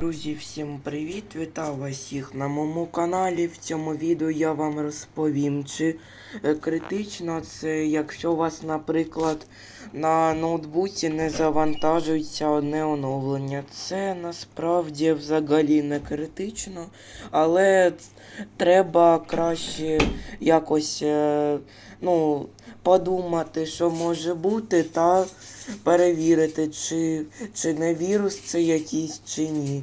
Друзі, всім привіт! Вітаю вас всіх на моєму каналі. В цьому відео я вам розповім, чи е, критично це, якщо у вас, наприклад, на ноутбуці не завантажується одне оновлення. Це насправді взагалі не критично, але треба краще якось е, ну, подумати, що може бути, та перевірити, чи, чи не вірус це якийсь чи ні.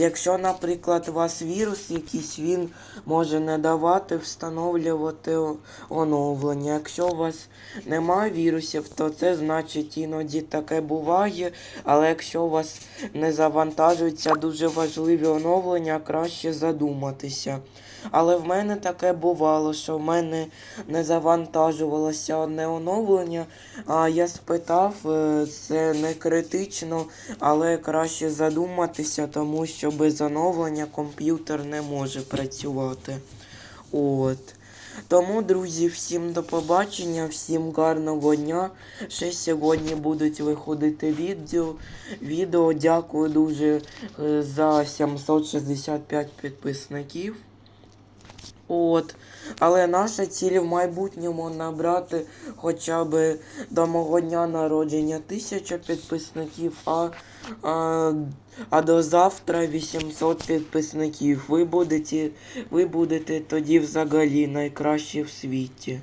Якщо, наприклад, у вас вірус якийсь, він може не давати встановлювати оновлення. Якщо у вас немає вірусів, то це значить іноді таке буває. Але якщо у вас не завантажуються дуже важливі оновлення, краще задуматися. Але в мене таке бувало, що в мене не завантажувалося одне оновлення, а я спитав, е, це не критично, але краще задуматися, тому що без оновлення комп'ютер не може працювати. От. Тому, друзі, всім до побачення, всім гарного дня. Ще сьогодні будуть виходити відео. Відео дякую дуже е, за 765 підписників. От. Але наша ціль в майбутньому набрати хоча б до мого дня народження 1000 підписників, а, а, а до завтра 800 підписників. Ви будете, ви будете тоді взагалі найкращі в світі.